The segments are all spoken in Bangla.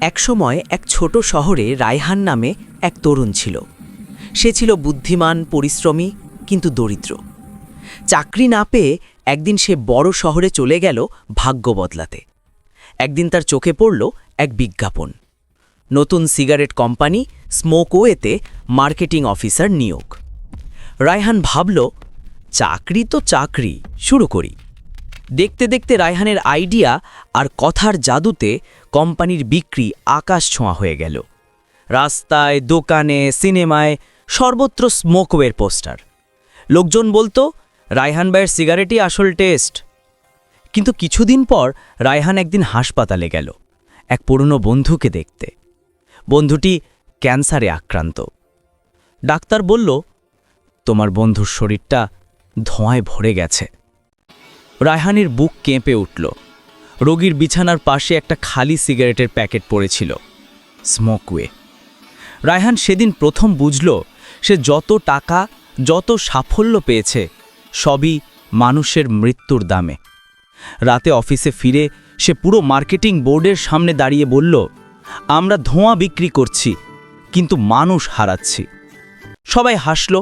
একসময় এক ছোট শহরে রায়হান নামে এক তরুণ ছিল। সে ছিল বুদ্ধিমান, পরিশ্রমী, কিন্তু দরিদ্র। চাকরি না পেয়ে একদিন সে বড় শহরে চলে গেল ভাগ্য বদলাতে। একদিন তার চোখে পড়ল এক বিজ্ঞাপন। নতুন সিগারেট কোম্পানি স্মোকওয়েতে মার্কেটিং অফিসার নিয়োগ। রায়হান ভাবল, চাকরি তো চাকরি, শুরু করি। দেখতে দেখতে রায়হানের আইডিয়া আর কথার জাদুতে কোম্পানির বিক্রি আকাশ ছোঁয়া হয়ে গেল। রাস্তায়, দোকানে, সিনেমায় সর্বত্র স্মোকওয়ের পোস্টার। লোকজন বলতো, রায়হান ভাইয়ের সিগারেটই আসল টেস্ট। কিন্তু কিছুদিন পর রায়হান একদিন হাসপাতালে গেল, এক পুরনো বন্ধুকে দেখতে। বন্ধুটি ক্যান্সারে আক্রান্ত। ডাক্তার বলল, তোমার বন্ধুর শরীরটা ধোঁয়ায় ভরে গেছে। রায়হানের বুক কেঁপে উঠল। রোগীর বিছানার পাশে একটা খালি সিগারেটের প্যাকেট পড়েছিল। স্মোকওয়ে রায়হান সেদিন প্রথম বুঝল, সে যত টাকা, যত সাফল্য পেয়েছে, সবই মানুষের মৃত্যুর দামে। রাতে অফিসে ফিরে সে পুরো মার্কেটিং বোর্ডের সামনে দাঁড়িয়ে বলল, আমরা ধোঁয়া বিক্রি করছি, কিন্তু মানুষ হারাচ্ছি। সবাই হাসল।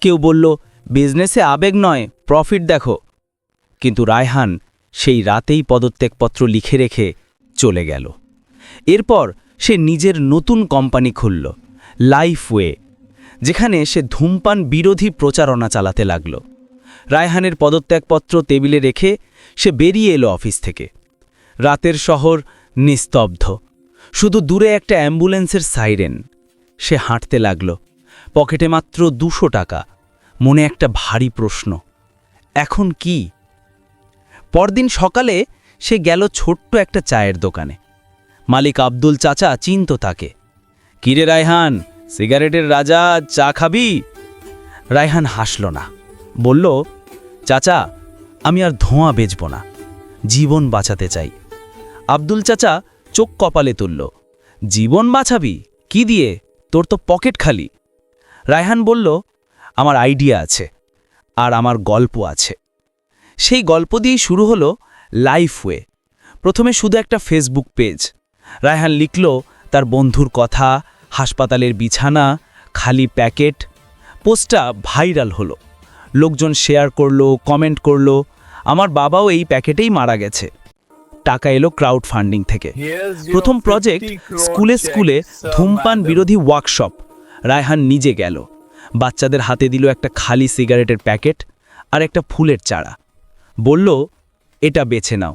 কেউ বলল, বিজনেসে আবেগ নয়, প্রফিট দেখো। কিন্তু রায়হান সেই রাতেই পদত্যাগপত্র লিখে রেখে চলে গেল। এরপর সে নিজের নতুন কোম্পানি খুলল লাইফওয়ে যেখানে সে ধূমপান বিরোধী প্রচারণা চালাতে লাগল। রায়হানের পদত্যাগপত্র টেবিলে রেখে সে বেরিয়ে এলো অফিস থেকে। রাতের শহর নিস্তব্ধ। শুধু দূরে একটা অ্যাম্বুলেন্সের সাইরেন। সে হাঁটতে লাগল, পকেটে মাত্র দুশো টাকা। মনে একটা ভারী প্রশ্ন, এখন কি? পরদিন সকালে সে গেল ছোট্ট একটা চায়ের দোকানে। মালিক আব্দুল চাচা চিনত তাকে। কিরে রায়হান, সিগারেটের রাজা, চা খাবি? রায়হান হাসল না। বলল, চাচা, আমি আর ধোঁয়া বেচব না, জীবন বাঁচাতে চাই। আব্দুল চাচা চোখ কপালে তুলল, জীবন বাঁচাবি? কি দিয়ে? তোর তো পকেট খালি। রায়হান বলল, আমার আইডিয়া আছে, আর আমার গল্প আছে। সেই গল্প দিয়েই শুরু হলো লাইফওয়ে প্রথমে শুধু একটা ফেসবুক পেজ। রায়হান লিখল তার বন্ধুর কথা হাসপাতালের বিছানা খালি প্যাকেট। পোস্টটা ভাইরাল হলো। লোকজন শেয়ার করল কমেন্ট করল আমার বাবাও এই প্যাকেটেই মারা গেছে। টাকা এলো ক্রাউড ফান্ডিং থেকে প্রথম প্রজেক্ট স্কুলে স্কুলে ধূমপান বিরোধী ওয়ার্কশপ। রায়হান নিজে গেল। বাচ্চাদের হাতে দিল একটা খালি সিগারেটের প্যাকেট আর একটা ফুলের চারা। বলল, এটা বেছে নাও।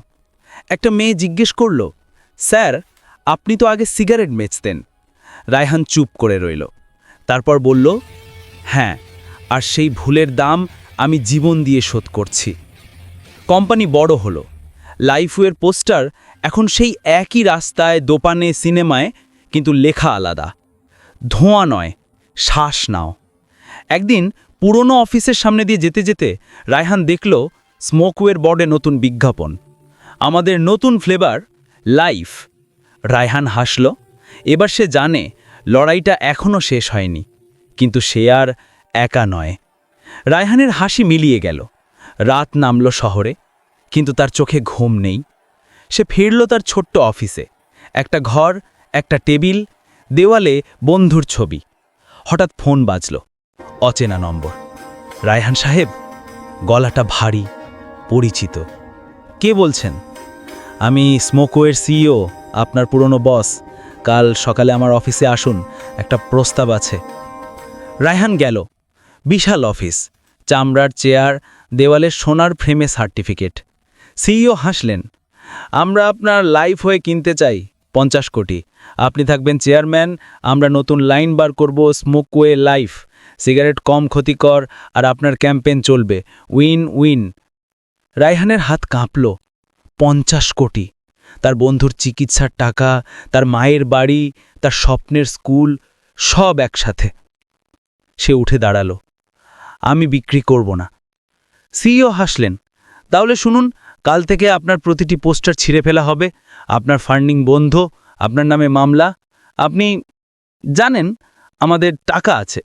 একটা মেয়ে জিজ্ঞেস করল, স্যার, আপনি তো আগে সিগারেট বেচতেন। রায়হান চুপ করে রইল। তারপর বলল হ্যাঁ আর সেই ভুলের দাম আমি জীবন দিয়ে শোধ করছি। কোম্পানি বড় হলো। লাইফওয়ের পোস্টার এখন সেই একই রাস্তায় দোপানে সিনেমায়, কিন্তু লেখা আলাদা। ধোঁয়া নয়, শ্বাস নাও। একদিন পুরনো অফিসের সামনে দিয়ে যেতে যেতে রায়হান দেখল স্মোকওয়ের বর্ডে নতুন বিজ্ঞাপন। আমাদের নতুন ফ্লেভার, লাইফ। রায়হান হাসল, এবার সে জানে লড়াইটা এখনও শেষ হয়নি, কিন্তু সে আর একা নয়। রায়হানের হাসি মিলিয়ে গেল। রাত নামল শহরে, কিন্তু তার চোখে ঘুম নেই। সে ফিরল তার ছোট্ট অফিসে, একটা ঘর, একটা টেবিল, দেওয়ালে বন্ধুর ছবি। হঠাৎ ফোন বাজল, অচেনা নম্বর। রায়হান সাহেব, গলাটা ভারী। পরিচিত। কে বলছেন? আমি স্মোকোয়ের সিইও, আপনার পুরনো বস। কাল সকালে আমার অফিসে আসুন, একটা প্রস্তাব আছে। রায়হান গেল। বিশাল অফিস, চামড়ার চেয়ার দেওয়ালে সোনার ফ্রেমে সার্টিফিকেট। সিইও হাসলেন, আমরা আপনার লাইফ হয়ে কিনতে চাই, পঞ্চাশ কোটি। আপনি থাকবেন চেয়ারম্যান, আমরা নতুন লাইন বার করব স্মোকওয়ে লাইফ। সিগারেট কম ক্ষতিকর, আর আপনার ক্যাম্পেন চলবে। উইন উইন রায়হানের হাত কাঁপল। পঞ্চাশ কোটি। তার বন্ধুর চিকিৎসার টাকা, তার মায়ের বাড়ি, তার স্বপ্নের স্কুল, সব একসাথে। সে উঠে দাঁড়াল। আমি বিক্রি করব না। সিইও হাসলেন। তাহলে শুনুন, কাল থেকে আপনার প্রতিটি পোস্টার ছিঁড়ে ফেলা হবে। আপনার ফান্ডিং বন্ধ, আপনার নামে মামলা। আপনি জানেন, আমাদের টাকা আছে।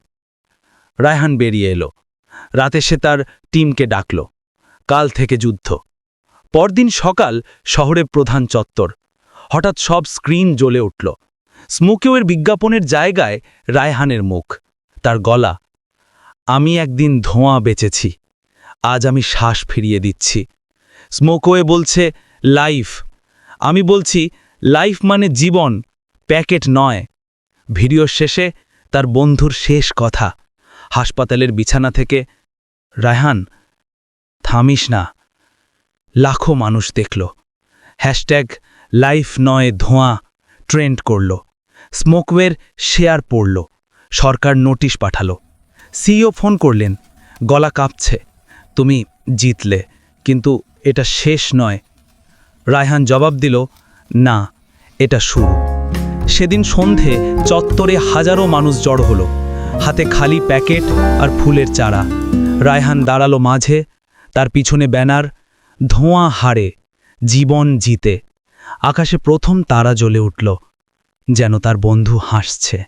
রায়হান বেরিয়ে এলো। রাতে সে তার টিমকে ডাকল। কাল থেকে যুদ্ধ। পরদিন সকাল শহরে প্রধান চত্বর। হঠাৎ সব স্ক্রিন জ্বলে উঠল। স্মোকেওয়ের বিজ্ঞাপনের জায়গায় রায়হানের মুখ, তার গলা। আমি একদিন ধোঁয়া বেচেছি। আজ আমি শ্বাস ফিরিয়ে দিচ্ছি। স্মোকওয়ে বলছে, লাইফ। আমি বলছি, লাইফ মানে জীবন, প্যাকেট নয়। ভিডিওর শেষে তার বন্ধুর শেষ কথা, হাসপাতালের বিছানা থেকে, রায়হান থামিস না। লাখো মানুষ দেখল। হ্যাশট্যাগ লাইফ নয় ধোঁয়া ট্রেন্ড করল। স্মোকওয়ের শেয়ার পড়ল। সরকার নোটিশ পাঠালো। সিইও ফোন করলেন, গলা কাঁপছে, তুমি জিতলে, কিন্তু এটা শেষ নয়। রায়হান জবাব দিল, না, এটা শুরু। সেদিন সন্ধে চত্বরে হাজারো মানুষ জড় হলো। হাতে খালি প্যাকেট আর ফুলের চারা। রায়হান দাঁড়াল মাঝে তার পিছনে ব্যানার, ধোঁয়া হারে জীবন জিতে। আকাশে প্রথম তারা জ্বলে উঠল, যেন তার বন্ধু হাসছে।